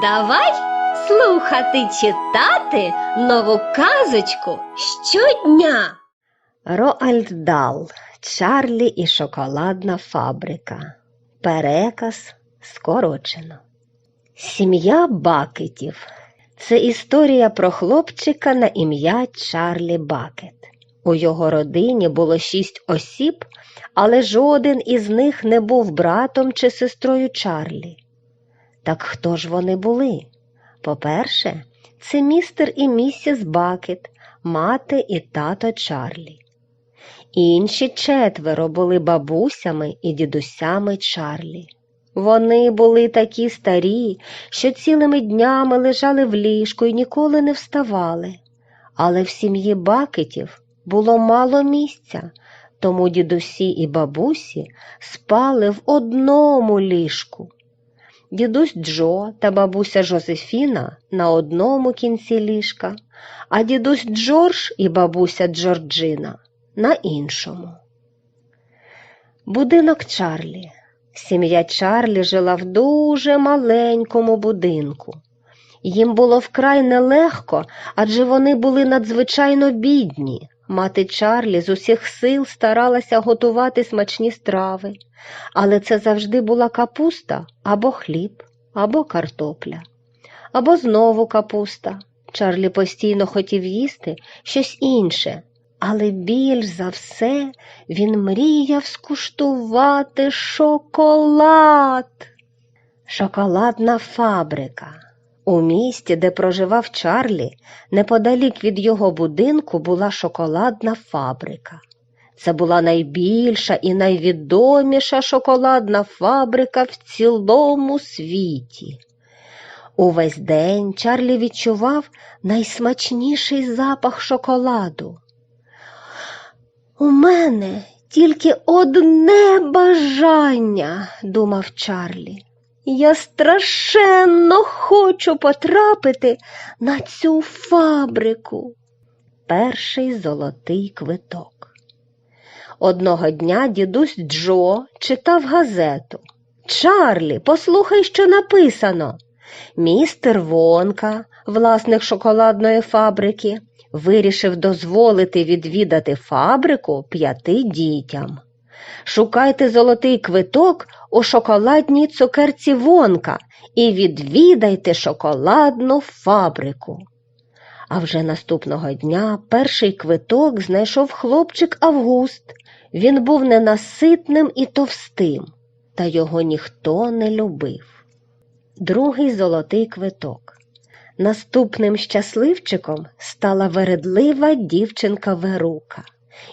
Давай слухати читати нову казочку щодня. Роальд Дал, Чарлі і шоколадна фабрика. Переказ скорочено. Сім'я Бакетів. Це історія про хлопчика на ім'я Чарлі Бакет. У його родині було шість осіб, але жоден із них не був братом чи сестрою Чарлі. Так хто ж вони були? По-перше, це містер і місіс Бакет, мати і тато Чарлі. Інші четверо були бабусями і дідусями Чарлі. Вони були такі старі, що цілими днями лежали в ліжку і ніколи не вставали. Але в сім'ї Бакетів було мало місця, тому дідусі і бабусі спали в одному ліжку. Дідусь Джо та бабуся Жозефіна на одному кінці ліжка, а дідусь Джордж і бабуся Джорджина на іншому. Будинок Чарлі. Сім'я Чарлі жила в дуже маленькому будинку. Їм було вкрай нелегко, адже вони були надзвичайно бідні. Мати Чарлі з усіх сил старалася готувати смачні страви, але це завжди була капуста або хліб, або картопля, або знову капуста. Чарлі постійно хотів їсти щось інше, але більш за все він мріяв скуштувати шоколад. Шоколадна фабрика. У місті, де проживав Чарлі, неподалік від його будинку була шоколадна фабрика. Це була найбільша і найвідоміша шоколадна фабрика в цілому світі. Увесь день Чарлі відчував найсмачніший запах шоколаду. У мене тільки одне бажання, думав Чарлі. Я страшенно хочу потрапити на цю фабрику. Перший золотий квиток. Одного дня дідусь Джо читав газету. Чарлі, послухай, що написано. Містер Вонка, власник шоколадної фабрики, вирішив дозволити відвідати фабрику п'яти дітям. Шукайте золотий квиток у шоколадній цукерці Вонка і відвідайте шоколадну фабрику. А вже наступного дня перший квиток знайшов хлопчик Август. Він був ненаситним і товстим, та його ніхто не любив. Другий золотий квиток. Наступним щасливчиком стала вередлива дівчинка Верука.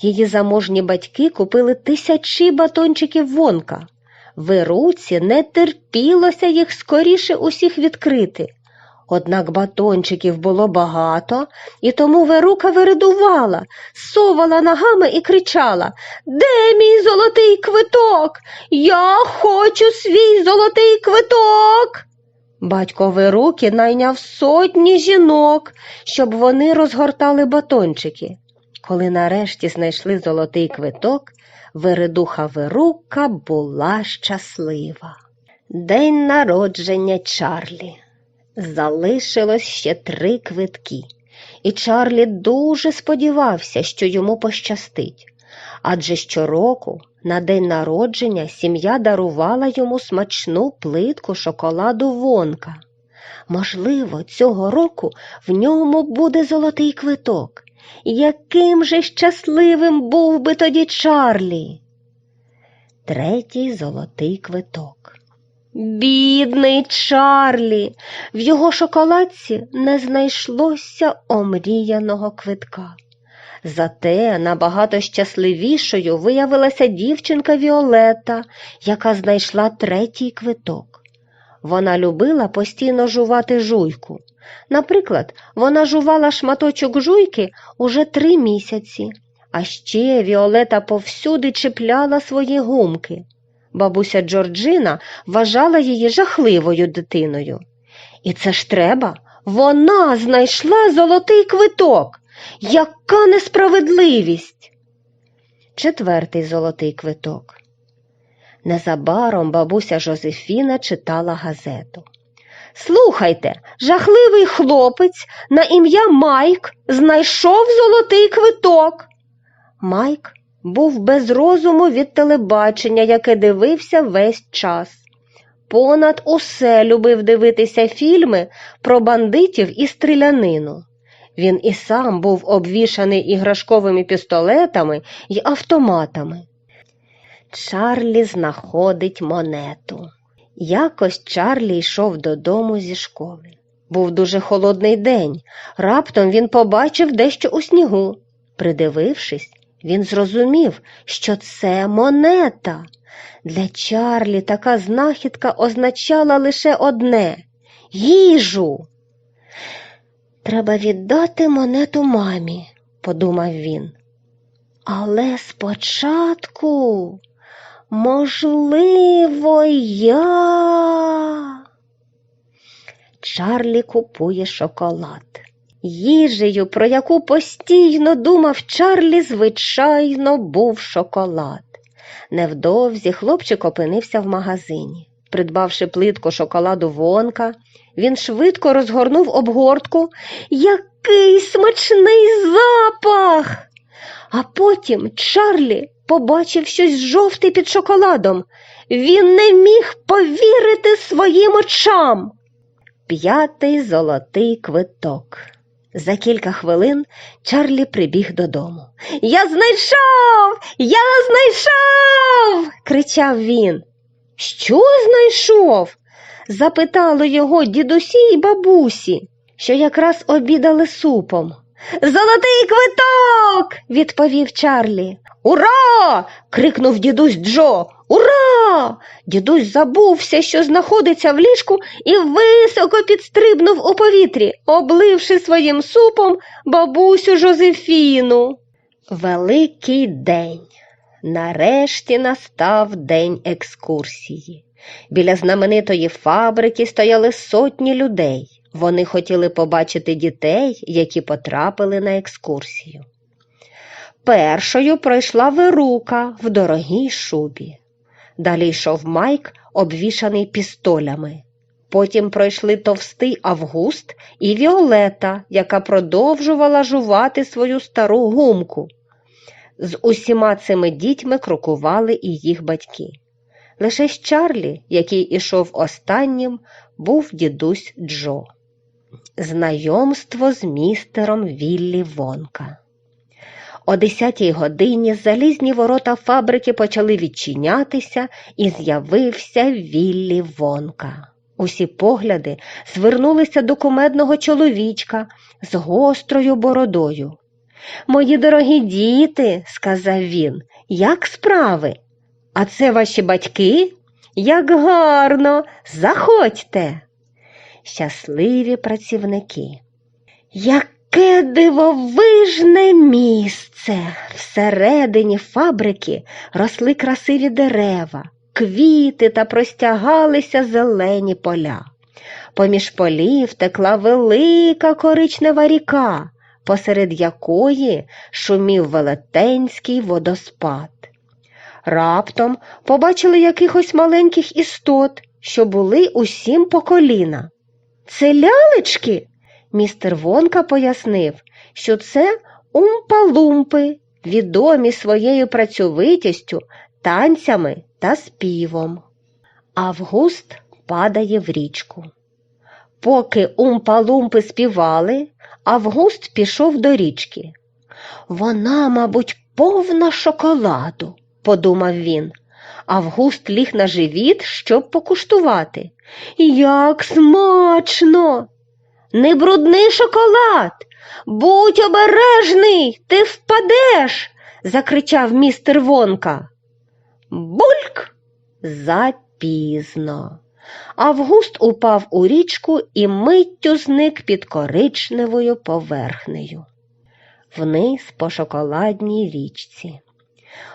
Її заможні батьки купили тисячі батончиків вонка. Веруці не терпілося їх скоріше усіх відкрити. Однак батончиків було багато, і тому Верука виридувала, совала ногами і кричала Де мій золотий квиток? Я хочу свій золотий квиток. Батько Веруки найняв сотні жінок, щоб вони розгортали батончики. Коли нарешті знайшли золотий квиток, Вередуха Верука була щаслива. День народження Чарлі. Залишилось ще три квитки, і Чарлі дуже сподівався, що йому пощастить. Адже щороку на день народження сім'я дарувала йому смачну плитку шоколаду вонка. Можливо, цього року в ньому буде золотий квиток. Яким же щасливим був би тоді Чарлі? Третій золотий квиток. Бідний Чарлі, в його шоколадці не знайшлося омріяного квитка. Зате набагато щасливішою виявилася дівчинка Віолета, яка знайшла третій квиток. Вона любила постійно жувати жуйку. Наприклад, вона жувала шматочок жуйки уже три місяці, а ще Віолета повсюди чіпляла свої гумки. Бабуся Джорджина вважала її жахливою дитиною. І це ж треба, вона знайшла золотий квиток. Яка несправедливість! Четвертий золотий квиток. Незабаром бабуся Жозефіна читала газету. Слухайте, жахливий хлопець на ім'я Майк знайшов золотий квиток. Майк був без розуму від телебачення, яке дивився весь час. Понад усе любив дивитися фільми про бандитів і стрілянину. Він і сам був обвішаний іграшковими пістолетами й автоматами. Чарлі знаходить монету. Якось Чарлі йшов додому зі школи. Був дуже холодний день. Раптом він побачив дещо у снігу. Придивившись, він зрозумів, що це монета. Для Чарлі така знахідка означала лише одне їжу. Треба віддати монету мамі, подумав він. Але спочатку, можливо, я. Чарлі купує шоколад. Їжею, про яку постійно думав Чарлі, звичайно, був шоколад. Невдовзі хлопчик опинився в магазині. Придбавши плитку шоколаду вонка, він швидко розгорнув обгортку. Який смачний запах! А потім Чарлі побачив щось жовте під шоколадом. Він не міг повірити своїм очам. П'ятий золотий квиток. За кілька хвилин Чарлі прибіг додому. Я знайшов! Я знайшов! кричав він. Що знайшов? запитали його дідусі й бабусі, що якраз обідали супом. Золотий квиток, відповів Чарлі. Ура! крикнув дідусь Джо. Ура! Дідусь забувся, що знаходиться в ліжку, і високо підстрибнув у повітрі, обливши своїм супом бабусю Жозефіну. Великий день. Нарешті настав день екскурсії. Біля знаменитої фабрики стояли сотні людей. Вони хотіли побачити дітей, які потрапили на екскурсію. Першою пройшла Верука в дорогій шубі. Далі йшов Майк, обвішаний пістолями. Потім пройшли товстий Август і Віолета, яка продовжувала жувати свою стару гумку. З усіма цими дітьми крокували і їх батьки. Лише з Чарлі, який ішов останнім, був дідусь Джо. Знайомство з містером Віллі Вонка. О десятій годині залізні ворота фабрики почали відчинятися, і з'явився Віллі Вонка. Усі погляди звернулися до кумедного чоловічка з гострою бородою. Мої дорогі діти, сказав він, як справи? А це ваші батьки? Як гарно, заходьте. Щасливі працівники. Яке дивовижне місце! Всередині фабрики росли красиві дерева, квіти та простягалися зелені поля. Поміж полів текла велика коричнева ріка, посеред якої шумів велетенський водоспад. Раптом побачили якихось маленьких істот, що були усім по коліна. Це лялечки? Містер Вонка пояснив, що це умпалумпи, відомі своєю працьовитістю, танцями та співом. Август падає в річку. Поки умпалумпи співали, Август пішов до річки. Вона, мабуть, повна шоколаду, подумав він. Август ліг на живіт, щоб покуштувати. Як смачно! Не брудний шоколад. Будь обережний, ти впадеш, закричав містер Вонка. Бульк! Запізно. Август упав у річку і миттю зник під коричневою поверхнею. Вниз по шоколадній річці.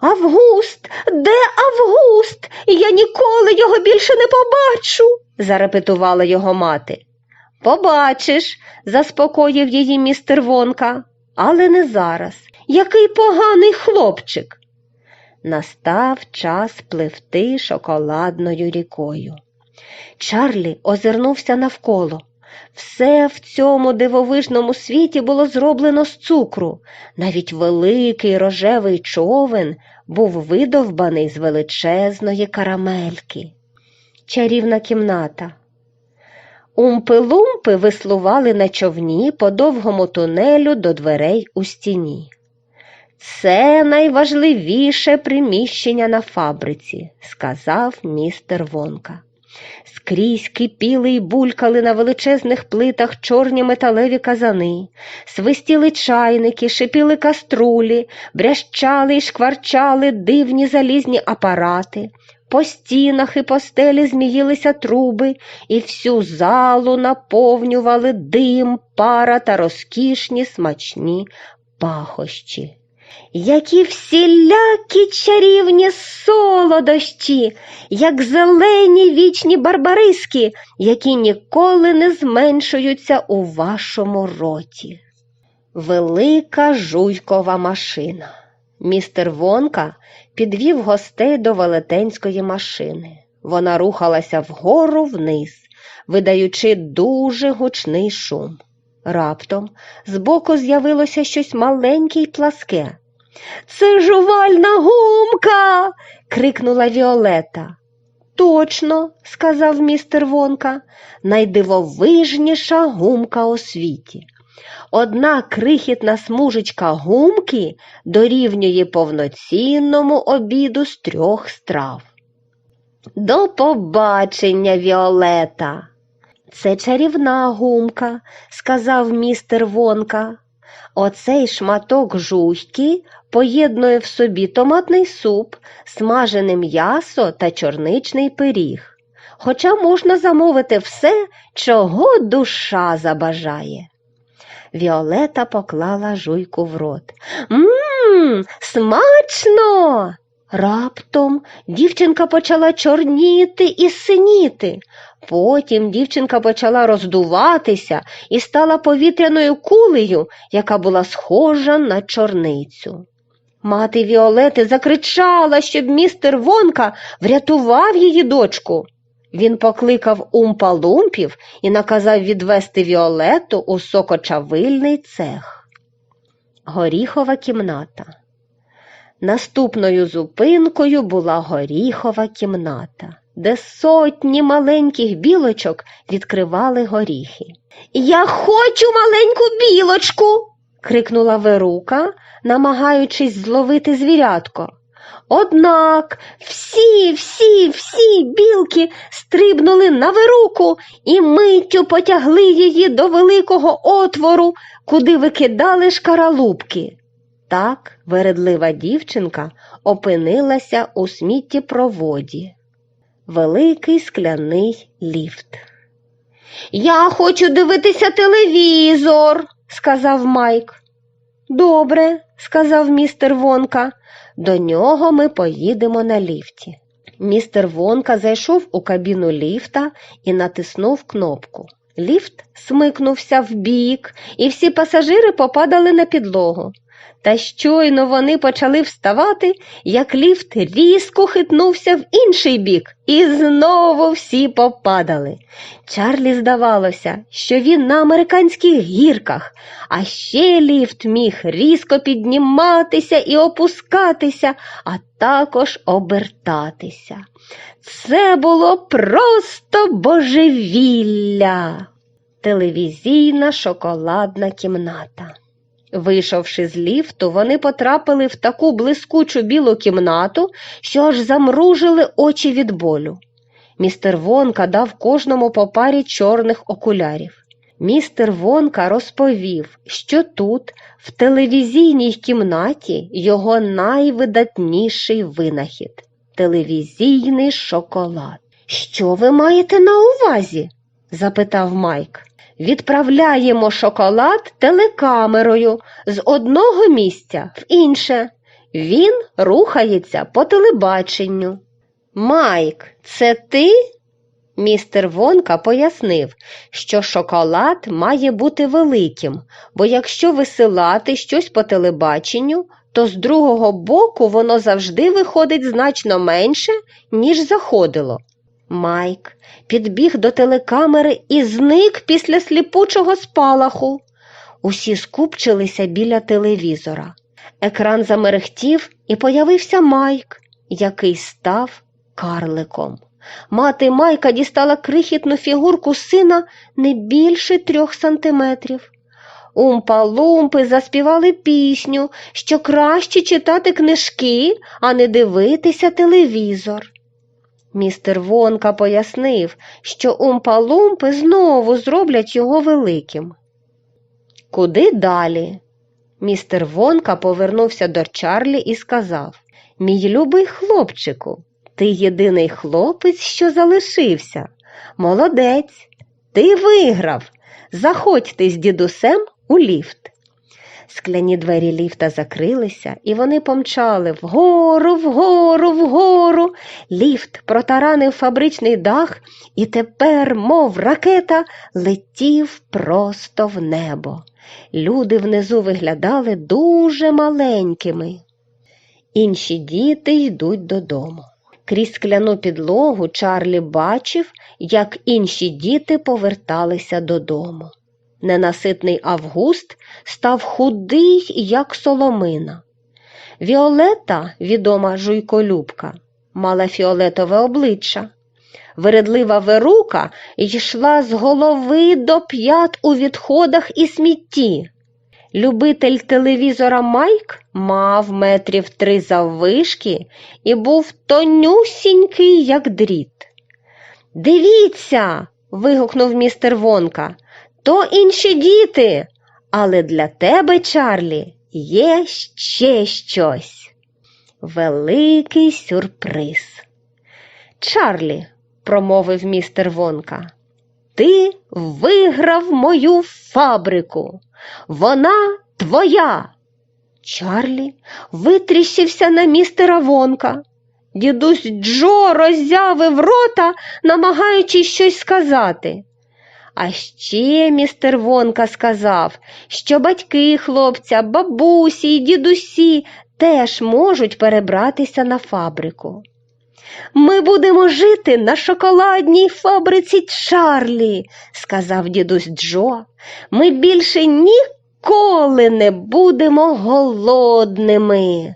Август, де Август? Я ніколи його більше не побачу, зарепетувала його мати. Побачиш, заспокоїв її містер Вонка, але не зараз. Який поганий хлопчик. Настав час пливти шоколадною рікою. Чарлі озирнувся навколо. Все в цьому дивовижному світі було зроблено з цукру. Навіть великий рожевий човен був видовбаний з величезної карамельки. Чарівна кімната. Умпи-лумпи веслували на човні по довгому тунелю до дверей у стіні. Це найважливіше приміщення на фабриці, сказав містер Вонка. Скрізь кипіли й булькали на величезних плитах чорні металеві казани, свистіли чайники, шипіли каструлі, брящали й шкварчали дивні залізні апарати. По стінах і по стелі зміїлися труби, і всю залу наповнювали дим, пара та розкішні смачні пахощі. Які всілякі чарівні солодощі, як зелені вічні барбариски, які ніколи не зменшуються у вашому роті. Велика жуйкова машина. Містер Вонка підвів гостей до велетенської машини. Вона рухалася вгору вниз, видаючи дуже гучний шум. Раптом збоку з'явилося щось маленьке й пласке. Це жувальна гумка. крикнула Віолета. Точно, сказав містер Вонка, найдивовижніша гумка у світі. Одна крихітна смужечка гумки дорівнює повноцінному обіду з трьох страв. До побачення, Віолета. Це чарівна гумка, сказав містер Вонка. Оцей шматок жуйки поєднує в собі томатний суп, смажене м'ясо та чорничний пиріг. Хоча можна замовити все, чого душа забажає. Віолета поклала жуйку в рот. Мм, смачно. Раптом дівчинка почала чорніти і синіти. Потім дівчинка почала роздуватися і стала повітряною кулею, яка була схожа на чорницю. Мати Віолети закричала, щоб містер Вонка врятував її дочку. Він покликав умпа-лумпів і наказав відвести Віолету у сокочавильний цех. Горіхова кімната. Наступною зупинкою була горіхова кімната, де сотні маленьких білочок відкривали горіхи. Я хочу маленьку білочку. Крикнула Верука, намагаючись зловити звірятко. Однак всі, всі, всі білки стрибнули на вируку і миттю потягли її до великого отвору, куди викидали шкаралупки. Так вередлива дівчинка опинилася у сміттєпроводі. Великий скляний ліфт. Я хочу дивитися телевізор, сказав Майк. Добре, сказав містер Вонка. До нього ми поїдемо на ліфті. Містер Вонка зайшов у кабіну ліфта і натиснув кнопку. Ліфт смикнувся вбік, і всі пасажири попадали на підлогу. Та щойно вони почали вставати, як ліфт різко хитнувся в інший бік, і знову всі попадали. Чарлі здавалося, що він на американських гірках, а ще ліфт міг різко підніматися і опускатися, а також обертатися. Це було просто божевілля. Телевізійна шоколадна кімната. Вийшовши з ліфту, вони потрапили в таку блискучу білу кімнату, що аж замружили очі від болю. Містер Вонка дав кожному по парі чорних окулярів. Містер Вонка розповів, що тут, в телевізійній кімнаті, його найвидатніший винахід телевізійний шоколад. Що ви маєте на увазі? запитав Майк. Відправляємо шоколад телекамерою з одного місця в інше. Він рухається по телебаченню. Майк, це ти? Містер Вонка пояснив, що шоколад має бути великим, бо якщо висилати щось по телебаченню, то з другого боку воно завжди виходить значно менше, ніж заходило. Майк підбіг до телекамери і зник після сліпучого спалаху. Усі скупчилися біля телевізора. Екран замерехтів і появився Майк, який став карликом. Мати Майка дістала крихітну фігурку сина не більше трьох сантиметрів. Умпа-лумпи заспівали пісню, що краще читати книжки, а не дивитися телевізор. Містер Вонка пояснив, що умпа-лумпи знову зроблять його великим. Куди далі? Містер Вонка повернувся до Чарлі і сказав Мій любий хлопчику, ти єдиний хлопець, що залишився. Молодець, ти виграв. Заходьте з дідусем у ліфт. Скляні двері ліфта закрилися, і вони помчали вгору, вгору, вгору. Ліфт протаранив фабричний дах і тепер, мов ракета, летів просто в небо. Люди внизу виглядали дуже маленькими. Інші діти йдуть додому. Крізь скляну підлогу Чарлі бачив, як інші діти поверталися додому. Ненаситний Август став худий, як соломина. Віолета, відома жуйколюбка, мала фіолетове обличчя. Вередлива верука йшла з голови до п'ят у відходах і смітті. Любитель телевізора Майк мав метрів три заввишки і був тонюсінький, як дріт. Дивіться. вигукнув містер Вонка. То інші діти, але для тебе, Чарлі, є ще щось. Великий сюрприз. Чарлі, промовив містер Вонка, ти виграв мою фабрику. Вона твоя. Чарлі витріщився на містера Вонка. Дідусь Джо роззявив рота, намагаючись щось сказати. А ще містер Вонка сказав, що батьки хлопця, бабусі й дідусі теж можуть перебратися на фабрику. Ми будемо жити на шоколадній фабриці Чарлі, сказав дідусь Джо. Ми більше ніколи не будемо голодними.